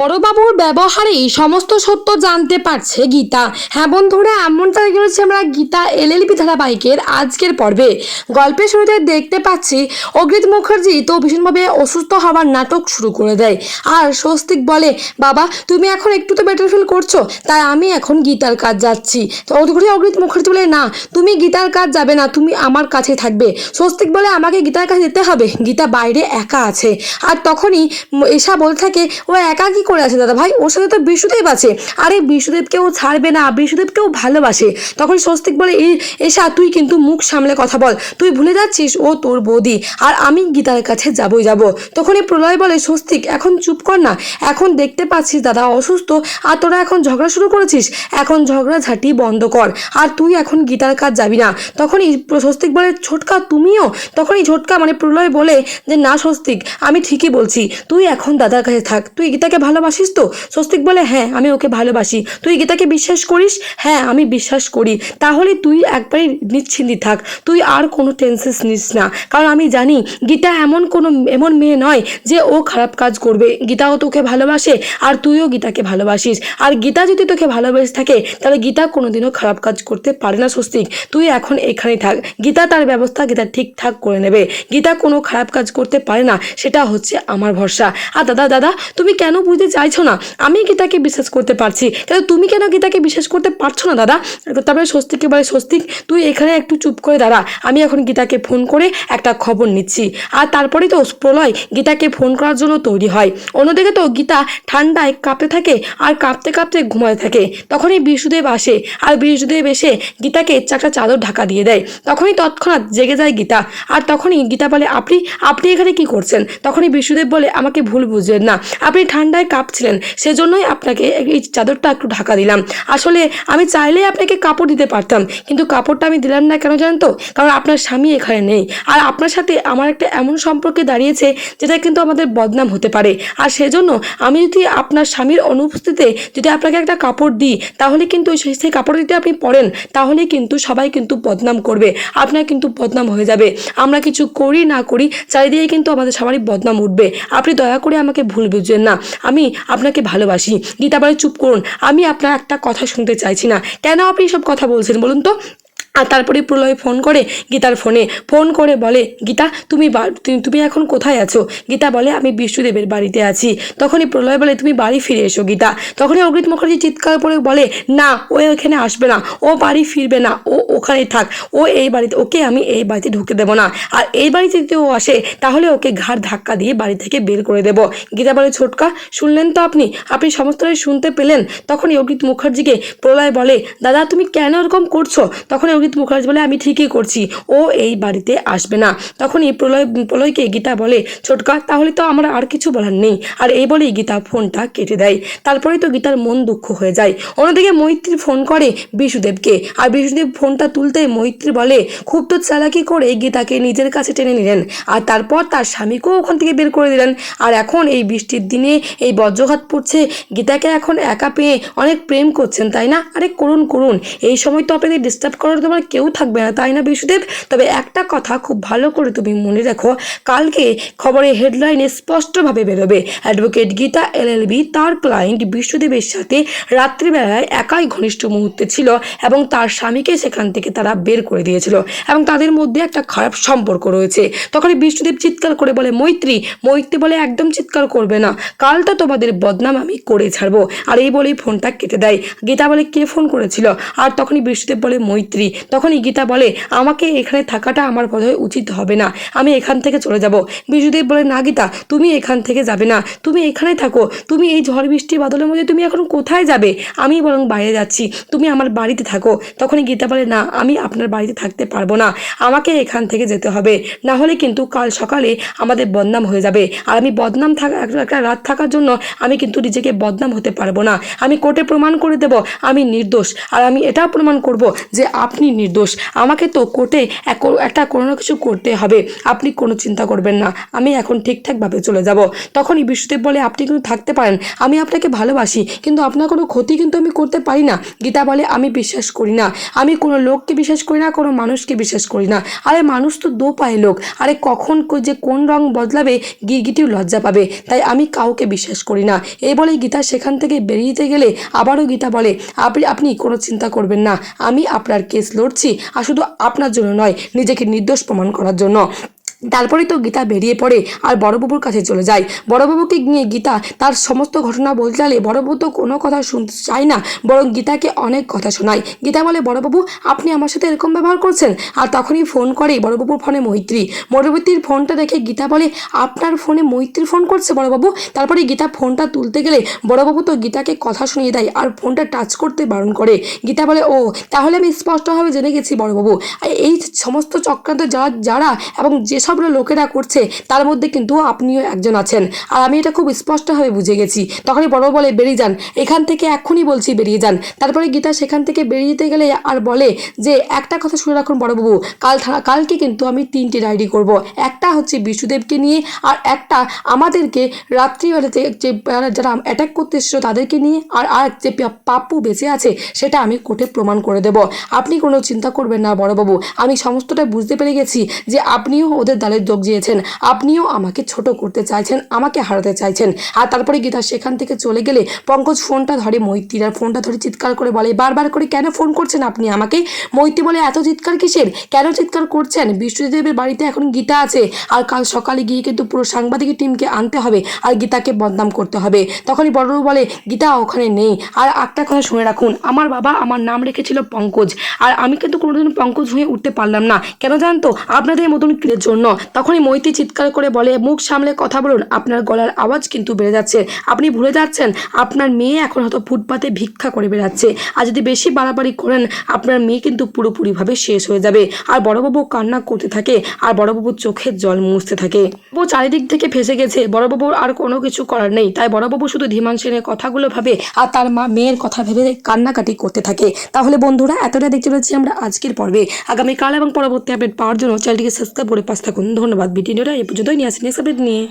বড়বাবুর ব্যবহারেই সমস্ত সত্য জানতে পারছে গীতা। হ্যাঁ বন্ধুরা এমনটা রয়েছে আমরা গীতা এলএলবি ধারাবাহিকের আজকের পর্বে। গল্পের শুরুতে দেখতে পাচ্ছি অগ্রিত মুখার্জি তো ভীষণভাবে অসুস্থ হওয়ার নাটক শুরু করে দেয়। আর স্বস্তিক বলে, বাবা, তুমি এখন একটু তো বেটার ফিল করছ, তাই আমি এখন গীতার কাজ যাচ্ছি। তো অগ্রিত অগ্রিত মুখার্জি বলে, না, তুমি গীতার কাজ যাবে না, তুমি আমার কাছে থাকবে। স্বস্তিক বলে, আমাকে গীতার কাছে যেতে হবে, গীতা বাইরে একা আছে। আর তখনই এসা বলতে থাকে, ও একা কি করে আছে দাদা ভাই। ওর সাথে তো বিষ্ণুদেব আছে। আরে বিষ্ণুদেবকে ও ছাড়বে না বিষ্ণুদেবকেও ভালোবাসে। তখন স্বস্তিক বলে, এই, এসা, তুই কিন্তু মুখ সামলে কথা বল। তুই ভুলে যাচ্ছিস, ও তোর বৌদি। আর আমি গীতার কাছে যাবই যাব। তখন এই প্রলয় বলে, স্বস্তিক, এখন চুপ কর না। এখন দেখতে পাচ্ছিস দাদা, অসুস্থ। আর তোরা এখন ঝগড়া শুরু করেছিস। এখন ঝগড়া ঝাঁটি বন্ধ কর। আর তুই এখন গীতার কাজ যাবি না। তখনই স্বস্তিক বলে, ছোটকা, তুমিও? তখনই ছোটকা মানে প্রলয় বলে যে, না, স্বস্তিক, আমি ঠিকই বলছি। তুই এখন দাদার কাছে থাক। তুই গীতাকে ভালোবাসিস তো? স্বস্তিক বলে হ্যাঁ আমি ওকে ভালোবাসি। তুই গীতাকে বিশ্বাস করিস? হ্যাঁ আমি বিশ্বাস করি। তাহলে তুই একবারই নিশ্চিন্তি থাক। তুই আর কোনো টেনশন নিস না। কারণ আমি জানি, গীতা এমন কোনো, এমন মেয়ে নয় যে ও খারাপ কাজ করবে। গীতাও তোকে ভালোবাসে আর তুইও গীতাকে ভালোবাসিস। আর গীতা যদি তোকে ভালোবেসে থাকে, তাহলে গীতা কোনোদিনও খারাপ কাজ করতে পারে না, স্বস্তিক। তুই এখন এখানেই থাক। গীতা তার ব্যবস্থা গীতা ঠিকঠাক করে নেবে। গীতা কোনো খারাপ কাজ করতে পারে না, সেটা হচ্ছে আমার ভরসা। আর দাদা দাদা, তুমি কেন বুঝতে চাইছো না, আমি গীতাকে বিশ্বাস করতে পারছি। কিন্তু তুমি কেন গীতাকে বিশ্বাস করতে পারছ না, দাদা? তারপরে স্বস্তিককে বলে, স্বস্তিক, তুই এখানে একটু চুপ করে দাঁড়া। আমি এখন গীতাকে ফোন করে একটা খবর নিচ্ছি। আর তারপরে তো প্রলয় গীতাকে ফোন করার জন্য তৈরি হয়। অন্যদিকে তো গীতা ঠান্ডায় কাঁপতে থাকে আর কাঁপতে কাঁপতে ঘুমাতে থাকে। তখনই বিষ্ণুদেব আসে আর বিষ্ণুদেব এসে গীতাকে একটা চাদর ঢাকা দিয়ে দেয়। তখনই তৎক্ষণাৎ জেগে যায় গীতা। আর তখনই গীতা বলে, আপনি আপনি এখানে কি করছেন? তখনই বিষ্ণুদেব বলে, আমাকে ভুল বুঝলেন না। আপনি ঠান্ডায় কাঁপছিলেন। সেজন্যই আপনাকে এই চাদরটা একটু ঢাকা দিলাম। আসলে আমি চাইলেই আপনাকে কাপড় দিতে পারতাম, কিন্তু কাপড়টা আমি দিলাম না কেন জানেন তো? কারণ আপনার স্বামী এখানে নেই। আর আপনার সাথে আমার একটা এমন সম্পর্কে দাঁড়িয়েছে, যেটা কিন্তু আমাদের বদনাম হতে পারে। আর সেজন্য আমি যদি আপনার স্বামীর অনুপস্থিতিতে যদি আপনাকে একটা কাপড় দিই, তাহলে কিন্তু সেই সেই কাপড় যদি আপনি পরেন তাহলে কিন্তু সবাই কিন্তু বদনাম করবে। আপনার কিন্তু বদনাম হয়ে যাবে। আমরা কিছু করি না করি, চারিদিকে কিন্তু আমাদের সবারই বদনাম উঠবে। আপনি দয়া করে আমাকে ভুল বুঝবেন না। আমি আপনাকে ভালোবাসি। গীতা বলে, চুপ করুন, আমি আপনার একটা কথা শুনতে চাইছি না। কেন আপনি সব কথা বলছেন বলুন তো? আর তারপরে প্রলয় ফোন করে গীতার ফোনে। ফোন করে বলে, গীতা, তুমি তুমি- এখন কোথায় আছো? গীতা বলে, আমি বিষ্ণুদেবের বাড়িতে আছি। তখনই প্রলয় বলে, তুমি বাড়ি ফিরে এসো গীতা। তখনই অগ্রিত মুখার্জি চিৎকার করে বলে, না, ও এখানে আসবে না। ও বাড়ি ফিরবে না। ও ওখানেই থাক। ও এই বাড়িতে, ওকে আমি এই বাড়িতে ঢুকতে দেবো না। আর এই বাড়িতে যদি ও আসে, তাহলে ওকে ঘাড় ধাক্কা দিয়ে বাড়ি থেকে বের করে দেবো। গীতা বলে, ছোটকা, শুনলেন তো আপনি? আপনি সমস্তটাই শুনতে পেলেন? তখনই অগ্রিত মুখার্জিকে প্রলয় বলে, দাদা, তুমি কেন এরকম করছ? তখন অগ্রিত মুখার্জি বলে, আমি ঠিকই করছি। ও এই বাড়িতে আসবে না। তখনই প্রলয়, প্রলয়কে গীতা বলে, ছোটকা, তাহলে তো আমার আর কিছু বলার নেই। আর এই বলেই গীতা ফোনটা কেটে দেয়। তারপরে তো গীতার মন দুঃখ হয়ে যায়। অন্যদিকে মৈত্রী ফোন করে বিশুদেবকে। আর বিশুদেব ফোনটা তুলতে মৈত্রী বলে, খুব তো চালাকি করে গীতাকে নিজের কাছে টেনে নিলেন। আর তারপর তার স্বামীকেও ওখান থেকে বের করে দিলেন। আর এখন এই বৃষ্টির দিনে এই বজ্রঘাত পড়ছে। গীতাকে এখন একা পেয়ে অনেক প্রেম করছেন, তাই না? আরে করুন করুন। এই সময় তো আপনাদের ডিস্টার্ব করার তোমার কেউ থাকবে না, তাই না বিশুদেব? তবে একটা কথা খুব ভালো করে তুমি মনে রেখো, কালকে খবরের হেডলাইনে স্পষ্টভাবে বেরোবে। অ্যাডভোকেট গীতা এলএলবি তার ক্লায়েন্ট বিশ্বদেবের সাথে রাত্রিবেলায় একাই ঘনিষ্ঠ মুহূর্তে ছিল এবং তার স্বামীকে সেখান থেকে তারা বের করে দিয়েছিল এবং তাদের মধ্যে একটা খারাপ সম্পর্ক রয়েছে। তখনই বিষ্ণুদেব চিৎকার করে বলে, মৈত্রী মৈত্রী বলে একদম চিৎকার করবে না। কাল তো তোমাদের বদনাম আমি করে ছাড়বো। আর এই বলেই ফোনটা কেটে দেয়। গীতা বলে, কে ফোন করেছিল? আর তখনই বিষ্ণুদেব বলে, মৈত্রী তখনই গীতা বলে, আমাকে এখানে থাকাটা আমার বোধহয় উচিত হবে না। আমি এখান থেকে চলে যাব। বিষ্ণুদেব বলে, না গীতা, তুমি এখান থেকে যাবে না। তুমি এখানে থাকো। তুমি এই ঝড় বৃষ্টি বাদলের মধ্যে তুমি এখন কোথায় যাবে? আমি বরং বাইরে যাচ্ছি। তুমি আমার বাড়িতে থাকো। তখনই গীতা বলে, না, আমি আপনার বাড়িতে থাকতে পারব না। আমাকে এখান থেকে যেতে হবে। না হলে কিন্তু কাল সকালে আমাদের বদনাম হয়ে যাবে। আর আমি বদনাম থাকা একটা রাত থাকার জন্য আমি কিন্তু নিজেকে বদনাম হতে পারব না। আমি কোর্টে প্রমাণ করে দেব। আমি নির্দোষ। আর আমি এটাও প্রমাণ করব যে আপনি নির্দোষ। আমাকে তো কোর্টে এক- একটা কোনো না কিছু করতে হবে। আপনি কোনো চিন্তা করবেন না। আমি এখন ঠিকঠাকভাবে চলে যাব। তখনই বিষ্ণুদেব বলে, আপনি কিন্তু থাকতে পারেন। আমি আপনাকে ভালোবাসি, কিন্তু আপনার কোনো ক্ষতি কিন্তু আমি করতে পারি না। গীতা বলে, আমি বিশ্বাস করি না। আমি কোনো লোককে বিশ্বাস করি না, কোনো মানুষকে বিশ্বাস করি না। আরে মানুষ তো দো পায়ে লোক। আরে কখন যে কোন রং বদলাবে, গিরগিটিও লজ্জা পাবে। তাই আমি কাউকে বিশ্বাস করি না। এই বলে গীতা সেখান থেকে বেরিয়ে গেলে আবারও গীতা বলে, আপনি আপনি কোনো চিন্তা করবেন না। আমি আপনার কেস লড়ছি আর শুধু আপনার জন্য নয় নিজেকে নির্দোষ প্রমাণ করার জন্য। তারপরে তো গীতা বেরিয়ে পড়ে আর বড়বাবুর কাছে চলে যায়। বড়বাবুকে নিয়ে গীতা তার সমস্ত ঘটনা বলতে চালে বড়বাবু তো কোনো কথা শুনতে চায় না, বরং গীতাকে অনেক কথা শোনায়। গীতা বলে, বড়বাবু, আপনি আমার সাথে এরকম ব্যবহার করছেন? আর তখনই ফোন করে বড়বাবুর ফোনে মৈত্রী। মৈত্রীর ফোনটা দেখে গীতা বলে, আপনার ফোনে মৈত্রী ফোন করছে বড়বাবু? তারপরে গীতা ফোনটা তুলতে গেলে বড়বাবু তো গীতাকে কথা শুনিয়ে দেয় আর ফোনটা টাচ করতে বারণ করে। গীতা বলে ও তাহলে আমি স্পষ্টভাবে জেনে গেছি বড়বাবু। এই সমস্ত চক্রান্ত যারা যারা এবং যেসব লোকেরা করছে, তার মধ্যে কিন্তু আপনিও একজন আছেন। আর আমি এটা খুব স্পষ্টভাবে বুঝে গেছি। তখনই বড়বাবু বলে, বেরিয়ে যান। এখান থেকে এখনই বলছি বেরিয়ে যান। তারপরে গীতা সেখান থেকে বেরিয়ে যেতে গেলে আর বলে যে, একটা কথা শুনে রাখুন বড়বাবু, কাল কালকে কিন্তু আমি তিনটি ডায়েরি করব। একটা হচ্ছে বিষ্ণুদেবকে নিয়ে, আর একটা আমাদেরকে রাত্রিবেলাতে যে যারা অ্যাটাক করতে এসেছিল তাদেরকে নিয়ে, আর আর যে পাপ্পু বেঁচে আছে, সেটা আমি কোর্টে প্রমাণ করে দেব। আপনি কোনো চিন্তা করবেন না বড়বাবু। আমি সমস্তটা বুঝতে পেরে গেছি যে, আপনিও ওদের দলের যোগ দিয়েছেন। আপনিও আমাকে ছোট করতে চাইছেন, আমাকে হারাতে চাইছেন। আর তারপরে গীতা সেখান থেকে চলে গেলে পঙ্কজ ফোনটা ধরে মৈত্রীর, আর ফোনটা ধরে চিৎকার করে বলে, বারবার করে কেন ফোন করছেন আপনি আমাকে? মৈত্রী বলে, এত চিৎকার কিসের? কেন চিৎকার করছেন? বিষ্ণুদেবের বাড়িতে এখন গীতা আছে। আর কাল সকালে গিয়ে কিন্তু পুরো সাংবাদিক টিমকে আনতে হবে, আর গীতাকে বদনাম করতে হবে। তখনই বড়বাবু বলে, গীতা ওখানে নেই। আর একটা কথা শুনে রাখুন, আমার বাবা আমার নাম রেখেছিল পঙ্কজ। আর আমি কিন্তু কোনোদিন পঙ্কজ হয়ে উঠতে পারলাম না। কেন জানতো? আপনাদের মতন ক্রিয়ের জন্য তখনই মৈত্রী চিৎকার করে বলে, মুখ সামলে কথা বলুন, আপনার গলার আওয়াজ কিন্তু বেড়ে যাচ্ছে। আপনি ভুলে যাচ্ছেন, আপনার মেয়ে এখন হয়তো ফুটপাতে ভিক্ষা করে বেড়াচ্ছে। আর যদি বেশি বাড়াবাড়ি করেন, আপনার মেয়ে কিন্তু পুরোপুরিভাবে শেষ হয়ে যাবে। আর বড়বাবু কান্না করতে থাকে, আর বড়বাবুর চোখের জল মুছতে থাকে। ও চারিদিক থেকে ফেসে গেছে, বড়বাবুর আর কোনো কিছু করার নেই। তাই বড়বাবু শুধু ধীমান সেনের কথাগুলো ভাবে, আর তার মা মেয়ের কথা ভেবে কান্নাকাটি করতে থাকে। তাহলে বন্ধুরা, এতটা দেখতে পাচ্ছি আমরা আজকের পর্বে। আগামীকাল এবং পরবর্তী আপডেট পাওয়ার জন্য চ্যানেলটিকে সাবস্ক্রাইব করে পাশ থাকুন। ধন্যবাদ ভিডিওটা এই পর্যন্তই। নিয়ে আসি নেক্সট আপডেট নিয়ে।